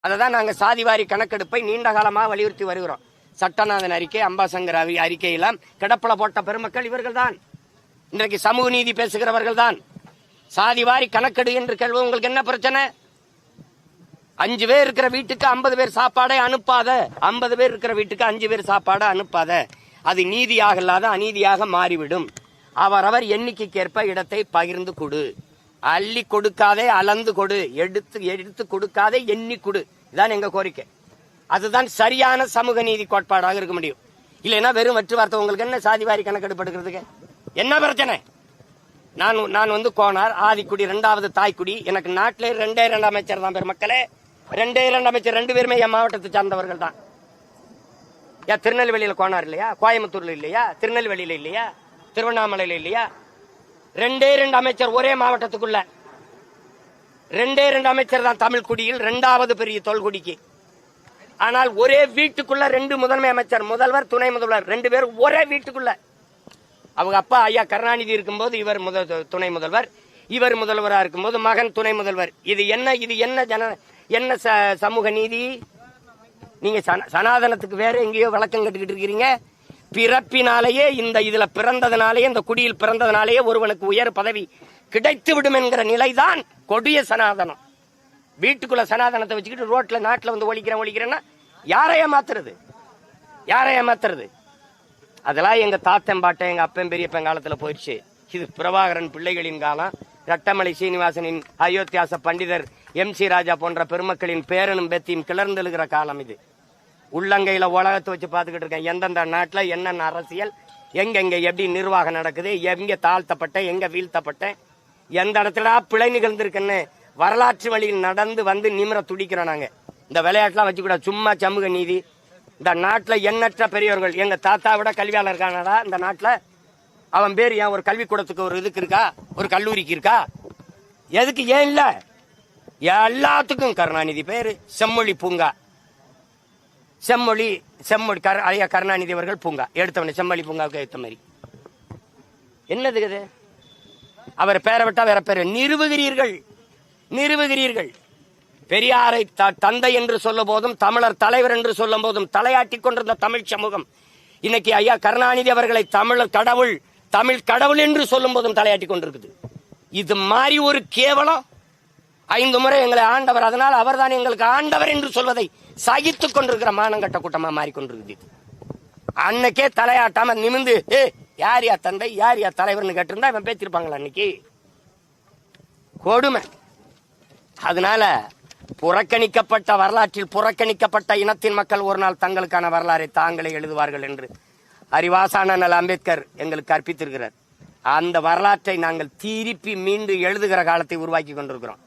அதை தான் நாங்கள் சாதிவாரி கணக்கெடுப்பை நீண்ட காலமாக வலியுறுத்தி வருகிறோம். சட்டநாதன் அறிக்கை அம்பாசங்கர் அறி- அறிக்கையெல்லாம் கிடப்பில போட்ட பெருமக்கள் இவர்கள் தான் இன்றைக்கு சமூக நீதி பேசுகிறவர்கள் தான் சாதிவாரி கணக்கெடு என்று கேள்வி உங்களுக்கு என்ன பிரச்சனை? அஞ்சு பேர் இருக்கிற வீட்டுக்கு ஐம்பது பேர் சாப்பாடை அனுப்பாத. ஐம்பது பேர் இருக்கிற வீட்டுக்கு அஞ்சு பேர் சாப்பாடை அனுப்பாத. அது நீதியாக இல்லாத அநீதியாக மாறிவிடும். அவரவர் எண்ணிக்கைக்கேற்ப இடத்தை பகிர்ந்து கொடு. அள்ளி கொடுக்காதே அளந்து கொடு. எடுத்து எடுத்து கொடுக்காதே எண்ணி கொடு. இதான் எங்க கோரிக்கை. அதுதான் சரியான சமூக நீதி கோட்பாடாக இருக்க முடியும். இல்லைன்னா வெறும் வெற்று வார்த்தை. உங்களுக்கு என்ன சாதிவாரி கணக்கெடுப்பு எடுக்கிறதுக்கு என்ன பிரச்சனை? நான் நான் வந்து கோனார் ஆதிக்குடி ரெண்டாவது தாய்க்குடி. எனக்கு நாட்டிலே ரெண்டே ரெண்டு அமைச்சர் தான் பெருமக்களே. ரெண்டே ரெண்டு அமைச்சர் ரெண்டு பேருமே என் மாவட்டத்தை சார்ந்தவர்கள் தான். ஏன் திருநெல்வேலியில் கோனார் இல்லையா? கோயம்புத்தூர்ல இல்லையா? திருநெல்வேலியில இல்லையா? திருவண்ணாமலையில இல்லையா? ரெண்டே ரெண்டு அமைச்சர் ஒரே மாவட்டத்துக்குள்ள. ரெண்டே ரெண்டு அமைச்சர் தான் தமிழ் குடியில் ரெண்டாவது பெரிய தொல்குடிக்கு. ஆனால் ஒரே வீட்டுக்குள்ள ரெண்டு முதன்மை அமைச்சர் முதல்வர் துணை முதல்வர் ரெண்டு பேரும் ஒரே வீட்டுக்குள்ள. அவங்க அப்பா ஐயா கருணாநிதி இருக்கும்போது இவர் முதல் துணை முதல்வர் இவர் முதல்வராக இருக்கும்போது மகன் துணை முதல்வர். இது என்ன இது என்ன ஜன என்ன ச- சமூக நீதி? நீங்க சன- சனாதனத்துக்கு வேற எங்கேயோ விளக்கம் கட்டுக்கிட்டு இருக்கிறீங்க பிறப்பினாலேயே இந்த இதுல பிறந்ததுனாலேயே இந்த குடியில் பிறந்ததுனாலேயே ஒருவனுக்கு உயர் பதவி கிடைத்து விடும் என்கிற நிலைதான் கொடிய சனாதனம். வீட்டுக்குள்ள சனாதனத்தை வச்சுக்கிட்டு ரோட்ல நாட்டில் வந்து ஒழிக்கிறேன் ஒழிக்கிறேன்னா யாரை ஏமாத்துறது? யாரை ஏமாத்துறது? அதெல்லாம் எங்க தாத்தன் பாட்டை எங்க அப்பன் பெரியப்பன் காலத்துல போயிடுச்சு. இது பிரபாகரன் பிள்ளைகளின் காலம். ரட்டமலை சீனிவாசனின் அயோத்தியாச பண்டிதர் எம் சி ராஜா போன்ற பெருமக்களின் பேரனும் பெத்தியும் கிளர்ந்தெழுகிற காலம் இது. உள்ளங்கையில உலகத்தை வச்சு பார்த்துக்கிட்டு இருக்கேன். எந்தெந்த நாட்டுல என்னென்ன அரசியல் எங்கெங்க எப்படி நிர்வாகம் நடக்குது எங்க தாழ்த்தப்பட்ட எங்க வீழ்த்தப்பட்ட எந்த இடத்துல பிழை நிகழ்ந்திருக்குன்னு வரலாற்று வழியில் நடந்து வந்து நிமிர துடிக்கிறோம் நாங்க. இந்த விளையாட்டுலாம் வச்சுக்கூடாது சும்மா சமூக நீதி. இந்த நாட்டுல எண்ணற்ற பெரியவர்கள் எங்க தாத்தா விட கல்வியாளர் இருக்கானடா இந்த நாட்டுல? அவன் பேர் ஏன் ஒரு கல்விக்கூடத்துக்கு ஒரு இதுக்கு இருக்கா? ஒரு கல்லூரிக்கு இருக்கா? எதுக்கு ஏன் இல்ல? எல்லாத்துக்கும் கருணாநிதி பேரு செம்மொழி பூங்கா. செம்மொழி செம்மொழி கரு ஐயா கருணாநிதி அவர்கள் பூங்கா. எடுத்தவன செம்மொழி பூங்காவுக்கு எடுத்த மாதிரி. என்னது இது? அவர் பேரை விட்டா வேற பேர். நிறுவுகிறீர்கள் நிறுவுகிறீர்கள் பெரியாரை த- தந்தை என்று சொல்லும் போதும் தமிழர் தலைவர் என்று சொல்லும் போதும் தலையாட்டி கொண்டிருந்த தமிழ் சமூகம். இன்னைக்கு ஐயா கருணாநிதி அவர்களை தமிழர் கடவுள் தமிழ் கடவுள் என்று சொல்லும் போதும் தலையாட்டிக் கொண்டிருக்குது. இது மாதிரி ஒரு கேவலம் ஐந்து முறை எங்களை ஆண்டவர் அதனால் அவர்தான் எங்களுக்கு ஆண்டவர் என்று சொல்வதை சகித்துக் கொண்டிருக்கிற மானங்கட்ட கூட்டமா மாறிக்கொண்டிருக்குது. அன்னைக்கே தலையாட்டாம நிமிந்து ஏ யார் யா தந்தை? யார் யா தலைவர்னு கேட்டிருந்தா இவன் பேசிருப்பாங்களா அன்னைக்கு? கொடுமை. அதனால புறக்கணிக்கப்பட்ட வரலாற்றில் புறக்கணிக்கப்பட்ட இனத்தின் மக்கள் ஒரு நாள் தங்களுக்கான வரலாறை தாங்களே எழுதுவார்கள் என்று அறிவாசான நல் அம்பேத்கர் எங்களுக்கு கற்பித்திருக்கிறார். அந்த வரலாற்றை நாங்கள் திருப்பி மீண்டு எழுதுகிற காலத்தை உருவாக்கி கொண்டிருக்கிறோம்.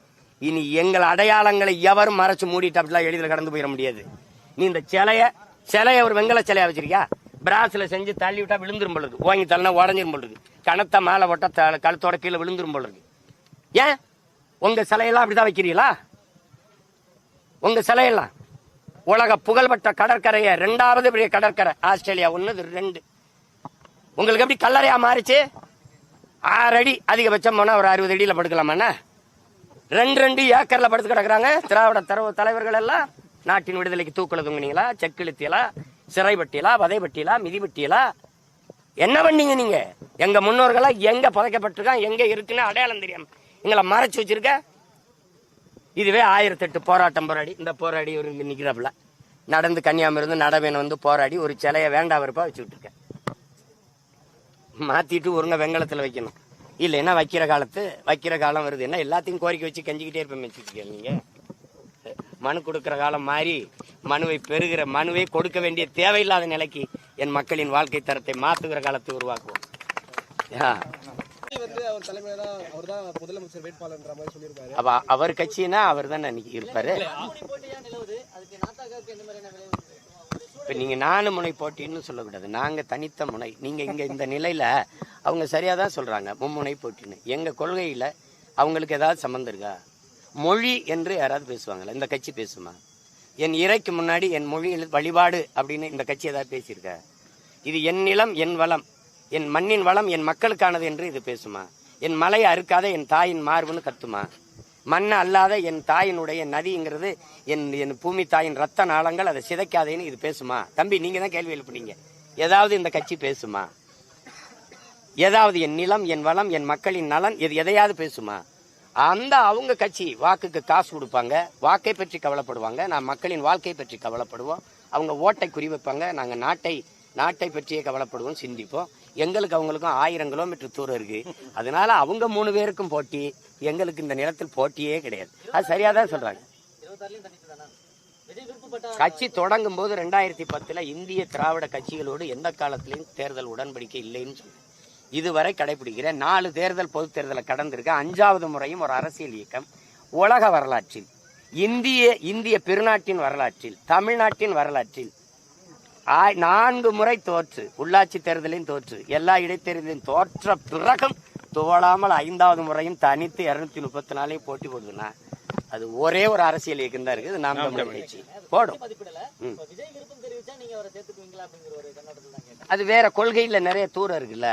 இனி எங்கள் அடையாளங்களை எவரும் மறைச்சு மூடிட்டு அப்படிலாம் எளிதில் கடந்து போயிட முடியாது. நீ இந்த சிலைய சிலைய ஒரு வெங்கல சிலையா வச்சிருக்கியா? பிராஸ்ல செஞ்சு தள்ளி விட்டா விழுந்துரும் பொழுது. ஓங்கி தள்ளினா உடஞ்சிரும் பொழுது. கணத்தை மேலே ஒட்ட கழுத்தோட கீழே விழுந்துரும் பொழுது. ஏன்? உங்க சிலையெல்லாம் அப்படிதான் வைக்கிறீங்களா? உங்க சிலையெல்லாம். உலக புகழ்பெற்ற கடற்கரையை ரெண்டாவது பெரிய கடற்கரை. ஆஸ்திரேலியா ஒன்று ரெண்டு. உங்களுக்கு எப்படி கல்லறையா மாறிச்சு? ஆறு அடி அதிகபட்சம் போனால் ஒரு அறுபது அடியில் படுக்கலாமாண்ணா ரெண்டு ரெண்டு ஏக்கர்ல படுத்து கிடக்குறாங்க. திராவிட தரவு தலைவர்கள் எல்லாம் நாட்டின் விடுதலைக்கு தூக்குல தூங்குனீங்களா? செக்கிழுத்தியலா சிறைப்பட்டியலா வதைப்பட்டியலா மிதிப்பட்டியலா என்ன பண்ணீங்க நீங்க? எங்க முன்னோர்களா எங்க புதைக்கப்பட்டிருக்கான் எங்க இருக்குன்னு அடையாளம் தெரியாம எங்களை மறைச்சு வச்சிருக்க? இதுவே ஆயிரத்தி எட்டு போராட்டம் போராடி இந்த போராடி ஒரு நிற்கிறாப்புல நடந்து கன்னியாமிருந்து நடவேன் வந்து போராடி ஒரு சிலையை வேண்டா வெறுப்பா வச்சு விட்டுருக்கேன் மாத்திட்டு ஒருங்க வெங்கலத்தில் வைக்கணும். இல்லைன்னா வைக்கிற காலத்து வைக்கிற காலம் வருது. என்ன எல்லாத்தையும் கோரிக்கை வச்சு கஞ்சிக்கிட்டே இருப்பேன் வச்சுருக்கீங்க நீங்க. மனு கொடுக்கிற காலம் மாறி மனுவை பெறுகிற மனுவை கொடுக்க வேண்டிய தேவையில்லாத நிலைக்கு என் மக்களின் வாழ்க்கை தரத்தை மாத்துகிற காலத்தை உருவாக்குவோம். அவர் கட்சினா அவர் தானே அன்னைக்கு இருப்பாரு. இப்ப நீங்க நாலு முனை போட்டின்னு சொல்லக்கூடாது நாங்க தனித்த முனை. நீங்க இங்க இந்த நிலையில அவங்க சரியாக தான் சொல்கிறாங்க மும்முனை போட்டின்னு எங்கள் கொள்கையில் அவங்களுக்கு ஏதாவது சம்மந்தம் இருக்கா? மொழி என்று யாராவது பேசுவாங்களா? இந்த கட்சி பேசுமா? என் இறைக்கு முன்னாடி என் மொழியில் வழிபாடு அப்படின்னு இந்த கட்சி ஏதாவது பேசியிருக்கா? இது என் நிலம் என் வளம். என் மண்ணின் வளம் என் மக்களுக்கானது என்று இது பேசுமா? என் மலையை அறுக்காத என் தாயின் மார்புன்னு கத்துமா? மண் அல்லாத என் தாயினுடைய நதிங்கிறது என் என் பூமி தாயின் ரத்த நாளங்கள் அதை சிதைக்காதேன்னு இது பேசுமா? தம்பி நீங்க தான் கேள்வி எழுப்புனீங்க. ஏதாவது இந்த கட்சி பேசுமா? ஏதாவது என் நிலம் என் வளம் என் மக்களின் நலன் இது எதையாவது பேசுமா? அந்த அவங்க கட்சி வாக்குக்கு காசு கொடுப்பாங்க வாக்கை பற்றி கவலைப்படுவாங்க நான் மக்களின் வாழ்க்கை பற்றி கவலைப்படுவோம் அவங்க ஓட்டை குறிவைப்பாங்க நாங்கள் நாட்டை நாட்டை பற்றியே கவலைப்படுவோம் சிந்திப்போம். எங்களுக்கு அவங்களுக்கும் ஆயிரம் கிலோமீட்டர் தூரம் இருக்கு. அதனால அவங்க மூணு பேருக்கும் போட்டி எங்களுக்கு இந்த நிலத்தில் போட்டியே கிடையாது. அது சரியா தான் சொல்றாங்க. கட்சி தொடங்கும் போது ரெண்டாயிரத்தி பத்துல இந்திய திராவிட கட்சிகளோடு எந்த காலத்திலையும் தேர்தல் உடன்படிக்கை இல்லைன்னு சொன்னேன் இதுவரை கடைபிடிக்கிறேன் நாலு தேர்தல் பொது தேர்தலை கடந்திருக்க அஞ்சாவது முறையும் ஒரு அரசியல் இயக்கம். உலக வரலாற்றில் இந்திய இந்திய பெருநாட்டின் வரலாற்றில் தமிழ்நாட்டின் வரலாற்றில் நான்கு முறை தோற்று உள்ளாட்சி தேர்தலையும் தோற்று எல்லா இடைத்தேர்தலையும் தோற்ற பிறகும் துவளாமல் ஐந்தாவது முறையும் தனித்து இருநூத்தி முப்பத்தி நாலையும் போட்டி போடுதுன்னா அது ஒரே ஒரு அரசியல் இயக்கம் தான் இருக்குது. நாம் தமிழர் கட்சி. போடும். அது வேற கொள்கையில் நிறைய தூரம் இருக்குல்ல.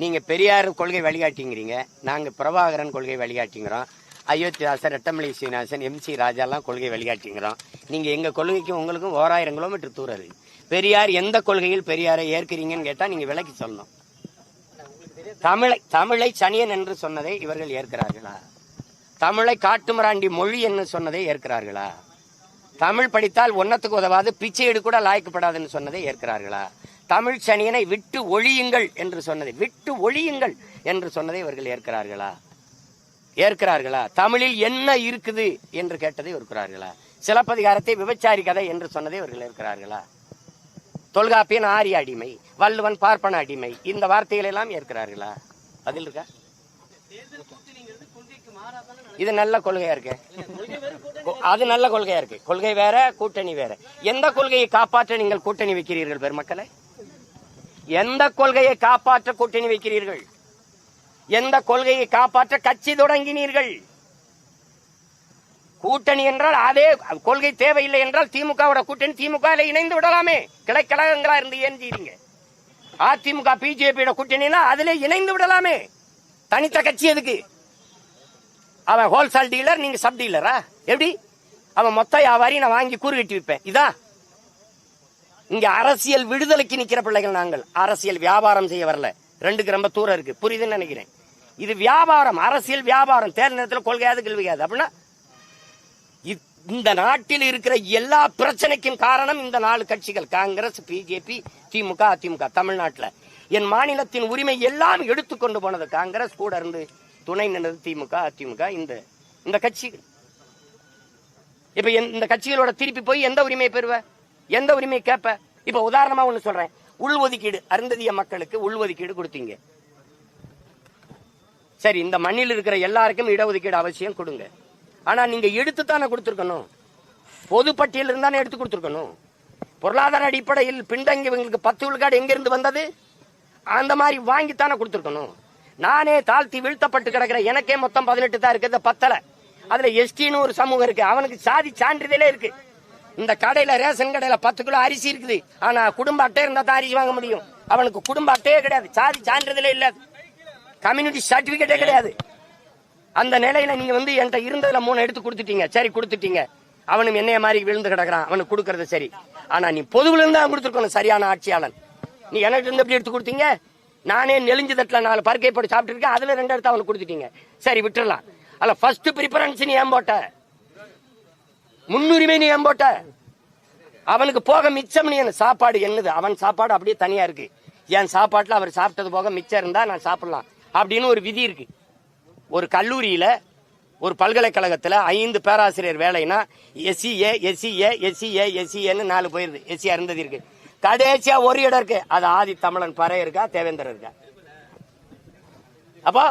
நீங்க பெரியார் கொள்கை வழிகாட்டிங்கிறீங்க நாங்க பிரபாகரன் கொள்கை வழிகாட்டிங்கிறோம் அயோத்திதாசன் ரெட்டமலை சீனிவாசன் எம்சி ராஜாலாம் கொள்கை வழிகாட்டிங்கிறோம். நீங்க எங்க கொள்கைக்கும் உங்களுக்கும் ஓராயிரம் கிலோமீட்டர் தூரம் இருக்கு. பெரியார் எந்த கொள்கையில் பெரியாரை ஏற்கிறீங்கன்னு கேட்டா நீங்க விளக்கி சொல்லணும். தமிழை தமிழை சனியன் என்று சொன்னதை இவர்கள் ஏற்கிறார்களா? தமிழை காட்டுமராண்டி மொழி என்று சொன்னதை ஏற்கிறார்களா? தமிழ் படித்தால் ஒன்னத்துக்கு உதவாது பிச்சையீடு கூட லாய்க்கப்படாதுன்னு சொன்னதை ஏற்கிறார்களா? தமிழ் சனியனை விட்டு ஒழியுங்கள் என்று சொன்னதை விட்டு ஒழியுங்கள் என்று சொன்னதை இவர்கள் ஏற்கிறார்களா? ஏற்கிறார்களா? தமிழில் என்ன இருக்குது என்று கேட்டதை இருக்கிறார்களா சிலப்பதிகாரத்தை விபச்சாரி கதை என்று சொன்னதை இவர்கள் ஏற்கிறார்களா? தொல்காப்பியன் ஆரிய அடிமை வள்ளுவன் பார்ப்பன அடிமை இந்த வார்த்தைகளை எல்லாம் ஏற்கிறார்களா? பதில் இருக்கா? இது நல்ல கொள்கையா இருக்கு? அது நல்ல கொள்கையா இருக்கு? கொள்கை வேற கூட்டணி வேற. எந்த கொள்கையை காப்பாற்ற நீங்கள் கூட்டணி வைக்கிறீர்கள் பெருமக்களை? எந்த கொள்கையை காப்பாற்ற கூட்டணி வைக்கிறீர்கள்? எந்த கொள்கையை காப்பாற்ற கட்சி தொடங்கினீர்கள்? கூட்டணி என்றால் அதே கொள்கை தேவையில்லை என்றால் திமுகவோட கூட்டணி திமுக இணைந்து விடலாமே. கிளைக்கழகங்களா இருந்து ஏன் அதிமுக பிஜேபியோட கூட்டணினா அதிலே இணைந்து விடலாமே. தனித்த கட்சி எதுக்கு? அவன் ஹோல்சேல் டீலர் நீங்க சப் டீலரா? எப்படி? அவன் மொத்த வியாபாரி நான் வாங்கி கூறு கட்டி வைப்பேன் இதா? இங்க அரசியல் விடுதலைக்கு நிக்கிற பிள்ளைகள் நாங்கள். அரசியல் வியாபாரம் செய்ய வரல. ரெண்டுக்கு ரொம்ப தூரம் இருக்கு. புரியுதுன்னு நினைக்கிறேன். இது வியாபாரம் அரசியல் வியாபாரம். தேர்தல் நேரத்தில் கொள்கையாது கேள்வியாது அப்படின்னா இந்த நாட்டில் இருக்கிற எல்லா பிரச்சனைக்கும் காரணம் இந்த நாலு கட்சிகள். காங்கிரஸ் பிஜேபி திமுக அதிமுக தமிழ்நாட்டில். என் மாநிலத்தின் உரிமை எல்லாம் எடுத்துக்கொண்டு போனது காங்கிரஸ். கூட இருந்து துணை நின்றது திமுக அதிமுக இந்த இந்த கட்சிகள். இப்ப இந்த கட்சிகளோட திருப்பி போய் எந்த உரிமையை பெறுவ? எந்த உரிமையை கேட்ப இப்ப உதாரணமா ஒண்ணு சொல்றேன். உள்ஒதுக்கீடு அருந்ததிய மக்களுக்கு உள்ஒதுக்கீடு கொடுத்தீங்க. சரி இந்த மண்ணில் இருக்கிற எல்லாருக்கும் இடஒதுக்கீடு அவசியம் கொடுங்க. ஆனா நீங்க எடுத்து தானே கொடுத்துருக்கணும். பொது பட்டியல் இருந்தானே எடுத்து கொடுத்துருக்கணும். பொருளாதார அடிப்படையில் பின்தங்கியவங்களுக்கு பத்து விழுக்காடு எங்கிருந்து வந்தது? அந்த மாதிரி வாங்கித்தானே கொடுத்துருக்கணும். நானே தாழ்த்தி வீழ்த்தப்பட்டு கிடக்கிற எனக்கே மொத்தம் பதினெட்டு தான் இருக்கு. இந்த பத்தலை. அதுல எஸ்டின்னு ஒரு சமூகம் இருக்கு. அவனுக்கு சாதி சான்றிதழே இருக்கு. இந்த கடையில ரேஷன் கடையில பத்து கிலோ அரிசி இருக்குது. ஆனா குடும்ப அட்டை இருந்தா தான் அரிசி வாங்க முடியும். அவனுக்கு குடும்ப அட்டையே கிடையாது. சாதி சான்றிதழே இல்ல கம்யூனிட்டி சர்டிபிகேட்டே கிடையாது. அந்த நிலையில நீங்க வந்து என்கிட்ட இருந்ததுல மூணு எடுத்து கொடுத்துட்டீங்க. சரி கொடுத்துட்டீங்க. அவனும் என்னைய மாதிரி விழுந்து கிடக்குறான். அவனுக்கு கொடுக்கறது சரி. ஆனா நீ பொதுவுல இருந்தா கொடுத்துருக்கணும் சரியான ஆட்சியாளன். நீ எனக்கு இருந்து எப்படி எடுத்து கொடுத்தீங்க? நானே நெலிஞ்சு தட்டில் நாலு பருக்கை போட்டு சாப்பிட்டு இருக்கேன் அதுல ரெண்டு எடுத்து அவனுக்கு கொடுத்துட்டீங்க. சரி விட்டுடலாம் அல்ல ஃபர்ஸ்ட் ப்ரிஃபரன்ஸ் நீ ஏன் போட்ட? முன்னுரிமை நீ ஏன் போட்ட? அவனுக்கு போக மிச்சம் நீ என்ன சாப்பாடு என்னது? அவன் சாப்பாடு அப்படியே தனியா இருக்கு. என் சாப்பாட்டுல அவர் சாப்பிட்டது போக மிச்சம் இருந்தா நான் சாப்பிடலாம் அப்படின்னு ஒரு விதி இருக்கு. ஒரு கல்லூரியில ஒரு பல்கலைக்கழகத்துல ஐந்து பேராசிரியர் வேலைனா எஸ்சிஏ எஸ்சிஏ எஸ்சிஏ எஸ்சிஏன்னு நாலு போயிருது. எஸ்சி இருந்தது இருக்கு. கடைசியா ஒரு இடம் இருக்கு. அது ஆதி தமிழன் பறை இருக்கா தேவேந்தர் இருக்கா? அப்போ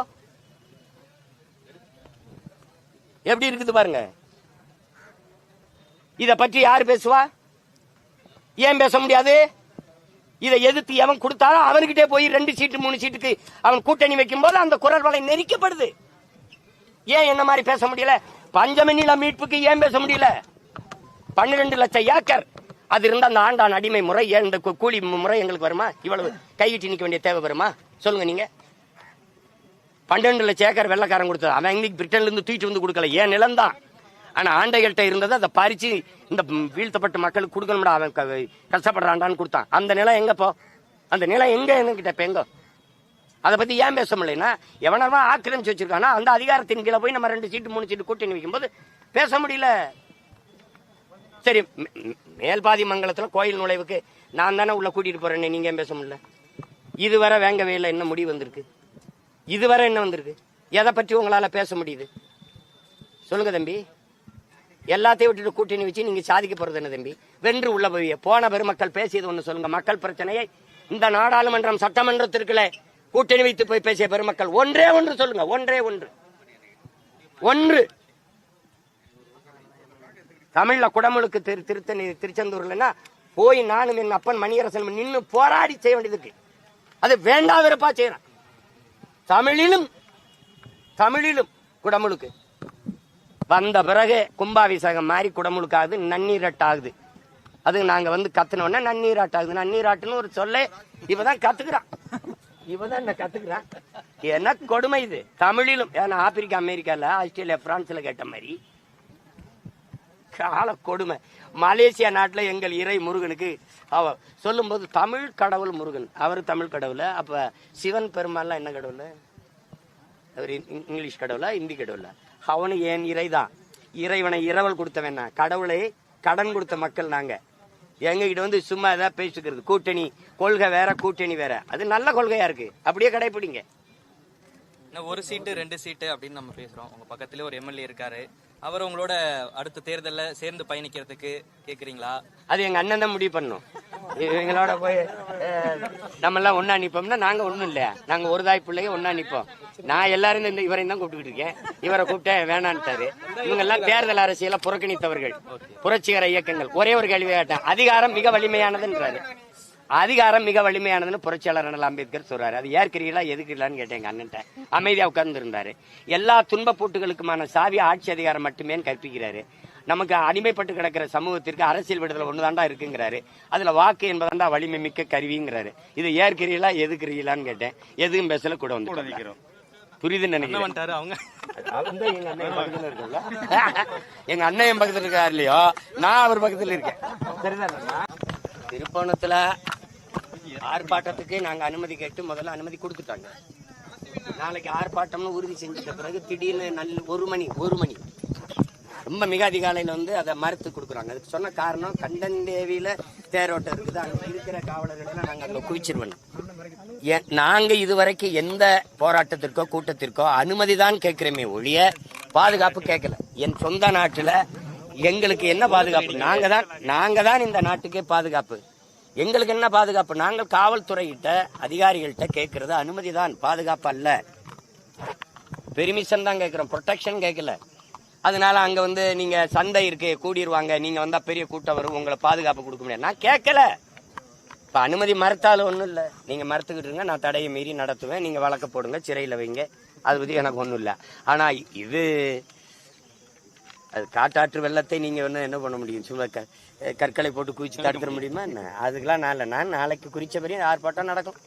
எப்படி இருக்குது பாருங்க. இத பற்றி யார் பேசுவா? ஏன் பேச முடியாது? இதை எதிர்த்து எவன் கொடுத்தாலும் அவன்கிட்டே போய் ரெண்டு சீட்டு மூணு சீட்டுக்கு அவன் கூட்டணி வைக்கும் போது அந்த குரல் வலை நெரிக்கப்படுது. ஏன் என்ன மாதிரி பேச முடியல? பஞ்சமணில மீட்புக்கு ஏன் பேச முடியல? பன்னிரெண்டு லட்சம் ஏக்கர். அது இருந்த அந்த ஆண்டான் அடிமை முறை ஏன் இந்த கூலி முறை எங்களுக்கு வருமா? இவ்வளவு கைவிட்டு நிக்க வேண்டிய தேவை வருமா? சொல்லுங்க நீங்க. பன்னெண்டு லட்சம் ஏக்கர் வெள்ளக்காரன் கொடுத்தது. அவன் இன்னைக்கு பிரிட்டன்ல இருந்து தூக்கிட்டு வந்து கொடுக்கல. ஏன் நிலம்தான்? ஆனா ஆண்டைகள்கிட்ட இருந்ததை அதை பறிச்சு இந்த வீழ்த்தப்பட்ட மக்களுக்கு கொடுக்கணும்டா அவன் க- கஷ்டப்படுறான்டான்னு கொடுத்தான். அந்த நிலம் எங்க போ? அந்த நிலம் எங்க என்கிட்ட இப்ப எங்க? அதை பத்தி ஏன் பேச முடியலன்னா எவனவா ஆக்கிரமிச்சு வச்சிருக்கானா அந்த அதிகாரத்தின் கீழே போய் நம்ம ரெண்டு சீட்டு மூணு சீட்டு கூட்டணி வைக்கும்போது பேச முடியல. சரி மேல்பாதி மங்கலத்துல கோயில் நுழைவுக்கு நான் தானே உள்ள கூட்டிட்டு போறேன்னு நீங்க ஏன் பேச முடியல? இதுவரை வேங்கவே இல்லை என்ன முடிவு வந்திருக்கு? இதுவரை என்ன வந்திருக்கு? எதை பற்றி உங்களால பேச முடியுது? சொல்லுங்க தம்பி. எல்லாத்தையும் விட்டுட்டு கூட்டணி வச்சு நீங்க சாதிக்க போறது என்ன தம்பி? வென்று உள்ள போய் போன பெருமக்கள் பேசியது ஒண்ணு சொல்லுங்க. மக்கள் பிரச்சனையை இந்த நாடாளுமன்றம் சட்டமன்றத்திற்குள்ள கூட்டணி வைத்து போய் பேசிய பெருமக்கள் ஒன்றே ஒன்று சொல்லுங்க. ஒன்றே ஒன்று. ஒன்று. தமிழ்ல குடமுழுக்கு திரு திருத்தணி திருச்செந்தூர்லன்னா போய் நானும் என் அப்பன் மணியரசன் நின்னு போராடி செய்ய வேண்டியதுக்கு. அது வேண்டாம் வெறுப்பா செய்யறான். தமிழிலும் தமிழிலும் குடமுழுக்கு. வந்த பிறகு கும்பாபிஷேகம் மாதிரி குடமுழுக்காகுது நன்னீரட்டாகுது. அது நாங்க வந்து கத்துனோடனே நன்னீராட்டாகுது. நன்னீராட்டுன்னு ஒரு சொல்லே இவதான் கத்துக்கிறான். இவதான் என்ன கத்துக்கிறான். என்ன கொடுமை இது? தமிழிலும் ஏன்னா ஆப்பிரிக்கா அமெரிக்கால ஆஸ்திரேலியா பிரான்ஸ்ல கேட்ட மாதிரி. கால கொடுமை. மலேசியா நாட்டில் எங்கள் இறை முருகனுக்கு அவ சொல்லும்போது தமிழ் கடவுள் முருகன். அவர் தமிழ் கடவுள். அப்போ சிவன் பெருமாள்லாம் என்ன கடவுள்? அவர் இங்கிலீஷ் கடவுளா இந்தி கடவுளா? அவனு ஏன் இறைதான் இறைவனை இரவல் கொடுத்தவன் நான். கடவுளை கடன் கொடுத்த மக்கள் நாங்க. எங்ககிட்ட வந்து சும்மா ஏதாவது பேசிக்கிறது. கூட்டணி கொள்கை வேற கூட்டணி வேற. அது நல்ல கொள்கையா இருக்கு. அப்படியே கடைபிடிங்க ஒரு சீட்டு ரெண்டு சீட்டு அப்படின்னு நம்ம பேசுறோம். உங்க பக்கத்துல ஒரு எம்எல்ஏ இருக்காரு. அவர் உங்களோட அடுத்த தேர்தல்ல சேர்ந்து பயணிக்கிறதுக்கு கேக்குறீங்களா? அது எங்க அண்ணன் தான் முடிவு பண்ணும் இவங்களோட போய் நம்ம எல்லாம் ஒண்ணா நிப்போம்னா நாங்க ஒண்ணும் இல்ல. நாங்க ஒரு தாய் பிள்ளைங்க ஒன்னா நிப்போம். நான் எல்லாரும் இந்த இவரையும் தான் கூப்பிட்டுக்கிட்டு இருக்கேன். இவரை கூப்பிட்டேன் வேணான்ட்டாரு. இவங்க எல்லாம் தேர்தல் அரசியல புறக்கணித்தவர்கள். புரட்சிகர இயக்கங்கள். ஒரே ஒரு கேள்வி கேட்டேன். அதிகாரம் மிக வலிமையானதுன்றாரு. அதிகாரம் மிக வலிமையானதுன்னு புரட்சியாளர் அண்ணல் அம்பேத்கர் சொல்றாரு. அது ஏற்கிறீங்களா எதுக்கிறீங்களான்னு கேட்டேன் எங்க அண்ணன்ட்ட. அமைதியா உட்கார்ந்து இருந்தாரு எல்லா துன்பப்பூட்டுகளுக்குமான சாவி ஆட்சி அதிகாரம் மட்டுமே கற்பிக்கிறாரு. நமக்கு அடிமைப்பட்டு கிடக்கிற சமூகத்திற்கு அரசியல் விடுதலை ஒண்ணுதாண்டா இருக்குங்கிறாரு. அதுல வாக்கு என்பதாண்டா வலிமை மிக்க கருவிங்கிறாரு. இது ஏற்கிறீங்களா எதுக்குறீங்களான்னு கேட்டேன். எதுவும் பேசல கூட வந்து புரியுதுன்னு நினைக்கிறேன். அவங்க. எங்க அண்ணன் என் பக்கத்துல இருக்காரு இல்லையோ? நான் அவர் பக்கத்துல இருக்கேன். சரிதானண்ணா? திருப்போணத்துல ஆர்ப்பாட்டத்துக்கு நாங்க அனுமதி கேட்டு முதல்ல அனுமதி கொடுத்துட்டாங்க. நாளைக்கு ஆர்ப்பாட்டம்னு உறுதி செஞ்சிட்ட பிறகு திடீர்னு நல்ல ஒரு மணி ஒரு மணி. ரொம்ப மிக அதிகாலையில் வந்து அதை மறுத்து கொடுக்குறாங்க. அதுக்கு சொன்ன காரணம் கண்டந்தேவியில தேரோட்டம் இருக்குது? அங்கே இருக்கிற காவலர்கள் நாங்கள் அங்கே குவிச்சிருவோம். நாங்கள் இதுவரைக்கும் எந்த போராட்டத்திற்கோ கூட்டத்திற்கோ அனுமதி தான் கேட்குறோமே ஒழிய பாதுகாப்பு கேட்கல. என் சொந்த நாட்டில் எங்களுக்கு என்ன பாதுகாப்பு? நாங்கள் தான் நாங்கள் தான் இந்த நாட்டுக்கே பாதுகாப்பு. எங்களுக்கு என்ன பாதுகாப்பு? நாங்கள் காவல்துறையிட்ட அதிகாரிகள்கிட்ட கேட்கறது அனுமதி தான். பாதுகாப்பு அல்ல. பெர்மிஷன் தான் கேட்குறோம். ப்ரொடெக்ஷன் கேட்கல. அதனால அங்க வந்து நீங்க சந்தை இருக்கு கூடிடுவாங்க நீங்க வந்தா பெரிய கூட்டம் வரும். உங்களை பாதுகாப்பு கொடுக்க முடியாது. நான் கேட்கல. இப்ப அனுமதி மறுத்தாலும் ஒன்றும் இல்லை. நீங்க மறுத்துக்கிட்டு இருங்க. நான் தடையை மீறி நடத்துவேன். நீங்க வழக்க போடுங்க. சிறையில் வைங்க. அது பத்தி எனக்கு ஒன்றும் இல்லை. ஆனா இது அது காட்டாற்று வெள்ளத்தை நீங்க ஒன்றும் என்ன பண்ண முடியும்? சும்மா க கற்களை போட்டு குவிச்சு தடுத்துட முடியுமா என்ன? அதுக்கெல்லாம் நான் இல்லை. நான் நாளைக்கு குறித்த வரையும் ஆர்ப்பாட்டம் நடக்கும்.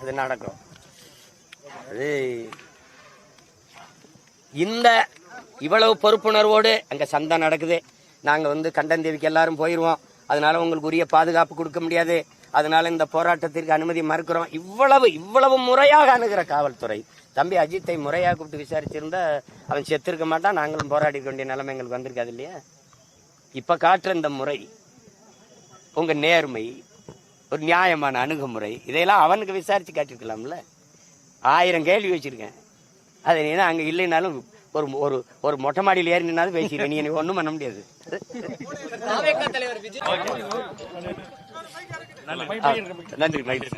அது நடக்கும். அது இந்த இவ்வளவு பொறுப்புணர்வோடு அங்கே சந்தை நடக்குது. நாங்கள் வந்து கண்டந்தேவிக்கு எல்லாரும் போயிருவோம். அதனால உங்களுக்கு உரிய பாதுகாப்பு கொடுக்க முடியாது. அதனால இந்த போராட்டத்திற்கு அனுமதி மறுக்கிறோம். இவ்வளவு இவ்வளவு முறையாக அணுகிற காவல்துறை. தம்பி அஜித்தை முறையாக கூப்பிட்டு விசாரிச்சிருந்தா அவன் செத்திருக்க மாட்டான். நாங்களும் போராடி வேண்டிய நிலைமை எங்களுக்கு வந்திருக்காது இல்லையா? இப்போ காட்டுற இந்த முறை உங்கள் நேர்மை ஒரு நியாயமான அணுகுமுறை இதையெல்லாம் அவனுக்கு விசாரித்து காட்டியிருக்கலாம்ல? ஆயிரம் கேள்வி வச்சுருக்கேன். அது தான் அங்க இல்லைனாலும் ஒரு ஒரு ஒரு மொட்டை மாடியில் ஏறி நின்னாலும் பேசிடுவேன் நீ எனக்கு ஒன்றும் பண்ண முடியாது. நன்றி நன்றி.